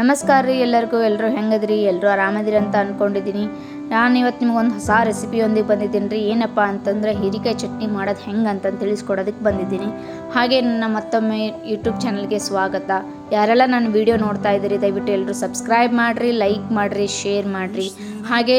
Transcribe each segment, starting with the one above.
ನಮಸ್ಕಾರ ರೀ ಎಲ್ಲರಿಗೂ. ಎಲ್ಲರೂ ಹೆಂಗದ್ರಿ? ಎಲ್ಲರೂ ಆರಾಮದಿರಿ ಅಂತ ಅಂದ್ಕೊಂಡಿದ್ದೀನಿ ನಾನು ಇವತ್ತು ನಿಮ್ಗೊಂದು ಹೊಸ ರೆಸಿಪಿಯೊಂದಿಗೆ ಬಂದಿದ್ದೀನಿ ರೀ. ಏನಪ್ಪ ಅಂತಂದರೆ ಹೀರಿಕಾಯಿ ಚಟ್ನಿ ಮಾಡೋದು ಹೆಂಗೆ ಅಂತ ತಿಳಿಸ್ಕೊಡೋದಕ್ಕೆ ಬಂದಿದ್ದೀನಿ. ಹಾಗೆ ನನ್ನ ಮತ್ತೊಮ್ಮೆ ಯೂಟ್ಯೂಬ್ ಚಾನಲ್ಗೆ ಸ್ವಾಗತ. ಯಾರೆಲ್ಲ ನಾನು ವಿಡಿಯೋ ನೋಡ್ತಾ ಇದ್ದೀರಿ, ದಯವಿಟ್ಟು ಎಲ್ಲರೂ ಸಬ್ಸ್ಕ್ರೈಬ್ ಮಾಡಿರಿ ಲೈಕ್ ಮಾಡಿರಿ ಶೇರ್ ಮಾಡಿರಿ. ಹಾಗೆ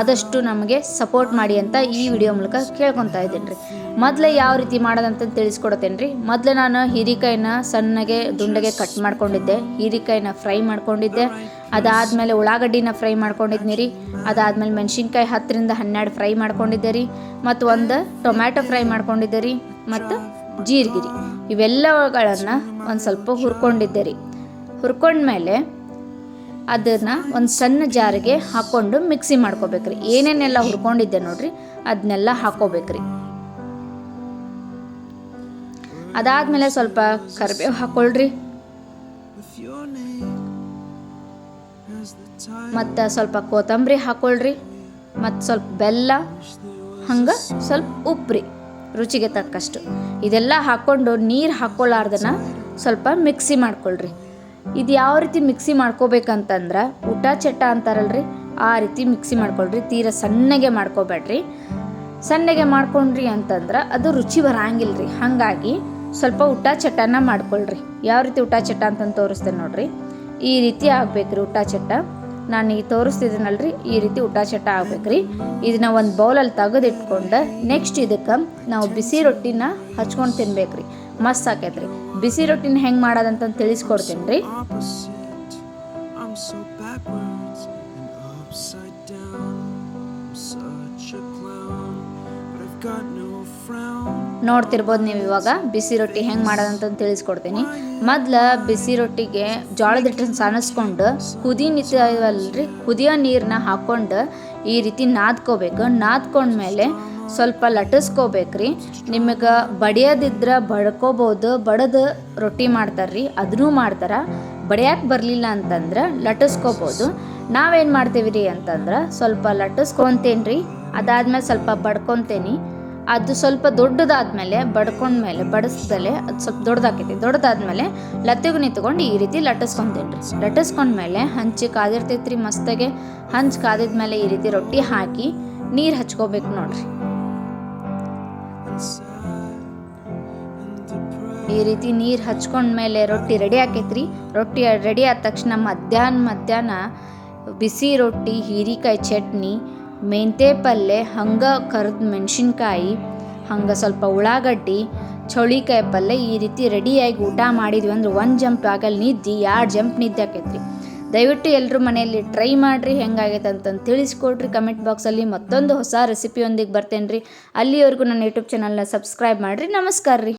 ಆದಷ್ಟು ನಮಗೆ ಸಪೋರ್ಟ್ ಮಾಡಿ ಅಂತ ಈ ವಿಡಿಯೋ ಮೂಲಕ ಕೇಳ್ಕೊತಾ ಇದ್ದೀನಿ ರೀ. ಮೊದಲೇ ಯಾವ ರೀತಿ ಮಾಡೋದಂತ ತಿಳಿಸ್ಕೊಡತ್ತೇನೆ ರೀ ಮೊದಲು ನಾನು ಹೀರಿಕಾಯಿನ ಸಣ್ಣಗೆ, ದುಂಡಗೆ ಕಟ್ ಮಾಡ್ಕೊಂಡಿದ್ದೆ. ಹೀರಿಕಾಯಿನ ಫ್ರೈ ಮಾಡ್ಕೊಂಡಿದ್ದೆ. ಅದಾದಮೇಲೆ ಉಳ್ಳಾಗಡ್ಡಿನ ಫ್ರೈ ಮಾಡ್ಕೊಂಡಿದ್ನಿ ರೀ ಅದಾದಮೇಲೆ ಮೆಣಸಿನ್ಕಾಯಿ ಹತ್ತರಿಂದ ಹನ್ನೆರಡು ಫ್ರೈ ಮಾಡ್ಕೊಂಡಿದ್ದೆ ರೀ ಮತ್ತು ಒಂದು ಟೊಮ್ಯಾಟೊ ಫ್ರೈ ಮಾಡ್ಕೊಂಡಿದ್ದೆ ರೀ ಮತ್ತು ಜೀರಿಗೆ ರೀ ಇವೆಲ್ಲಗಳನ್ನು ಒಂದು ಸ್ವಲ್ಪ ಹುರ್ಕೊಂಡಿದ್ದೆ ರೀ ಹುರ್ಕೊಂಡ್ಮೇಲೆ ಅದನ್ನು ಒಂದು ಸಣ್ಣ ಜಾರಿಗೆ ಹಾಕ್ಕೊಂಡು ಮಿಕ್ಸಿ ಮಾಡ್ಕೋಬೇಕ್ರಿ. ಏನೇನೆಲ್ಲ ಹುರ್ಕೊಂಡಿದ್ದೆ ನೋಡ್ರಿ ಅದನ್ನೆಲ್ಲ ಹಾಕೋಬೇಕ್ರಿ. ಅದಾದಮೇಲೆ ಸ್ವಲ್ಪ ಕರಿಬೇವು ಹಾಕೊಳ್ರಿ. ಮತ್ತು ಸ್ವಲ್ಪ ಕೊತ್ತಂಬರಿ ಹಾಕೊಳ್ರಿ. ಮತ್ತು ಸ್ವಲ್ಪ ಬೆಲ್ಲ, ಹಂಗೆ ಸ್ವಲ್ಪ ಉಪ್ಪು ರೀ ರುಚಿಗೆ ತಕ್ಕಷ್ಟು. ಇದೆಲ್ಲ ಹಾಕ್ಕೊಂಡು ನೀರು ಹಾಕ್ಕೊಳ್ಳಾರ್ದನ ಸ್ವಲ್ಪ ಮಿಕ್ಸಿ ಮಾಡ್ಕೊಳ್ರಿ. ಇದು ಯಾವ ರೀತಿ ಮಿಕ್ಸಿ ಮಾಡ್ಕೋಬೇಕಂತಂದ್ರೆ ಊಟ ಚಟ್ಟ ಅಂತಾರಲ್ರಿ, ಆ ರೀತಿ ಮಿಕ್ಸಿ ಮಾಡ್ಕೊಳ್ರಿ. ತೀರ ಸಣ್ಣಗೆ ಮಾಡ್ಕೋಬೇಡ್ರಿ. ಸಣ್ಣಗೆ ಮಾಡ್ಕೊಂಡ್ರಿ ಅಂತಂದ್ರೆ ಅದು ರುಚಿ ಬರಂಗಿಲ್ಲ ರೀ ಹಾಗಾಗಿ ಸ್ವಲ್ಪ ಊಟ ಚಟ್ಟನ ಮಾಡ್ಕೊಳ್ರಿ. ಯಾವ ರೀತಿ ಊಟ ಚಟ್ಟ ಅಂತಂದು ತೋರಿಸ್ತೇನೆ ನೋಡ್ರಿ. ಈ ರೀತಿ ಆಗ್ಬೇಕ್ರಿ ಊಟ ಚಟ್ಟ ನಾನು ಈಗ ತೋರಿಸ್ತಿದ್ದೀನಲ್ರಿ, ಈ ರೀತಿ ಊಟ ಚಟ್ಟ ಆಗ್ಬೇಕ್ರಿ. ಇದನ್ನ ಒಂದು ಬೌಲಲ್ಲಿ ತೆಗೆದಿಟ್ಕೊಂಡು ನೆಕ್ಸ್ಟ್ ಇದಕ್ಕೆ ನಾವು ಬಿಸಿ ರೊಟ್ಟಿನ ಹಚ್ಕೊಂಡು ತಿನ್ಬೇಕ್ರಿ. ಮಸ್ತ್ ಆಕೈತ್ರಿ. ಬಿಸಿ ರೊಟ್ಟಿನ ಹೆಂಗೆ ಮಾಡೋದಂತ ತಿಳಿಸ್ಕೊಡ್ತೀನಿ ರೀ ನೋಡ್ತಿರ್ಬೋದು ನೀವು ಇವಾಗ ಬಿಸಿ ರೊಟ್ಟಿ ಹೆಂಗೆ ಮಾಡೋದಂತ ತಿಳಿಸ್ಕೊಡ್ತೀನಿ. ಮೊದ್ಲು ಬಿಸಿ ರೊಟ್ಟಿಗೆ ಜೋಳದ ಹಿಟ್ಟನ್ನು ಸಣಸ್ಕೊಂಡು ಕುದಿ ನಿಂತಲ್ರಿ ಕುದಿಯೋ ನೀರನ್ನ ಹಾಕ್ಕೊಂಡು ಈ ರೀತಿ ನಾದ್ಕೋಬೇಕು. ನಾದ್ಕೊಂಡ್ಮೇಲೆ ಸ್ವಲ್ಪ ಲಟಿಸ್ಕೋಬೇಕ್ರಿ ನಿಮಗೆ ಬಡಿಯೋದಿದ್ರೆ ಬಡ್ಕೋಬೋದು, ಬಡದು ರೊಟ್ಟಿ ಮಾಡ್ತಾರ್ರಿ ಅದನ್ನೂ ಮಾಡ್ತಾರೆ. ಬಡಿಯಕ್ಕೆ ಬರಲಿಲ್ಲ ಅಂತಂದ್ರೆ ಲಟ್ಟಿಸ್ಕೋಬೋದು. ನಾವೇನು ಮಾಡ್ತೀವಿ ರೀ ಅಂತಂದ್ರೆ ಸ್ವಲ್ಪ ಲಟ್ಟಿಸ್ಕೊತೇನೆ ರೀ ಅದಾದ್ಮೇಲೆ ಸ್ವಲ್ಪ ಬಡ್ಕೊತೇನೆ. ಅದು ಸ್ವಲ್ಪ ದೊಡ್ಡದಾದ್ಮೇಲೆ ಬಡ್ಕೊಂಡ್ಮೇಲೆ, ಬಡಿಸ್ದಲೆ ಅದು ಸ್ವಲ್ಪ ದೊಡ್ಡದಾಕೈತಿ. ದೊಡ್ಡದಾದ್ಮೇಲೆ ಲತ್ತಿಗೆ ನಿಂತ್ಕೊಂಡು ಈ ರೀತಿ ಲಟ್ಟಿಸ್ಕೊಂತೀನಿ ರೀ ಲಟ್ಟಿಸ್ಕೊಂಡ್ಮೇಲೆ ಹಂಚಿ ಕಾದಿರ್ತೈತ್ರಿ ಮಸ್ತಾಗೆ. ಹಂಚ್ ಕಾದಿದ್ಮೇಲೆ ಈ ರೀತಿ ರೊಟ್ಟಿ ಹಾಕಿ ನೀರು ಹಚ್ಕೋಬೇಕು ನೋಡ್ರಿ. ಈ ರೀತಿ ನೀರು ಹಚ್ಕೊಂಡ್ಮೇಲೆ ರೊಟ್ಟಿ ರೆಡಿ ಆಕೈತ್ರಿ. ರೊಟ್ಟಿ ರೆಡಿ ಆದ ತಕ್ಷಣ ಮಧ್ಯಾಹ್ನ ಮಧ್ಯಾಹ್ನ ಬಿಸಿ ರೊಟ್ಟಿ, ಹೀರಿಕಾಯಿ ಚಟ್ನಿ ಮೆಂತೆ ಪಲ್ಯ ಹಂಗೆ ಕರ್ದು ಮೆಣಸಿನ್ಕಾಯಿ, ಹಂಗೆ ಸ್ವಲ್ಪ ಉಳ್ಳಾಗಡ್ಡಿ, ಚೌಳಿಕಾಯಿ ಪಲ್ಯ ಈ ರೀತಿ ರೆಡಿಯಾಗಿ ಊಟ ಮಾಡಿದ್ವಿ ಅಂದ್ರೆ ಒಂದು ಜಂಪ್ ಆಗಲ್ಲಿ ನಿದ್ದಿ, ಎರಡು ಜಂಪ್ ನಿದ್ದೆ ಆಕೈತ್ರಿ. ದಯವಿಟ್ಟು ಎಲ್ಲರೂ ಮನೆಯಲ್ಲಿ ಟ್ರೈ ಮಾಡಿರಿ, ಹೆಂಗಾಗೈತೆ ಅಂತಂದು ತಿಳಿಸ್ಕೊಡ್ರಿ ಕಮೆಂಟ್ ಬಾಕ್ಸಲ್ಲಿ ಮತ್ತೊಂದು ಹೊಸ ರೆಸಿಪಿಯೊಂದಿಗೆ ಬರ್ತೇನೆ ರೀ ಅಲ್ಲಿವರೆಗೂ ನನ್ನ ಯೂಟ್ಯೂಬ್ ಚಾನಲ್ನ ಸಬ್ಸ್ಕ್ರೈಬ್ ಮಾಡಿರಿ ನಮಸ್ಕಾರ ರೀ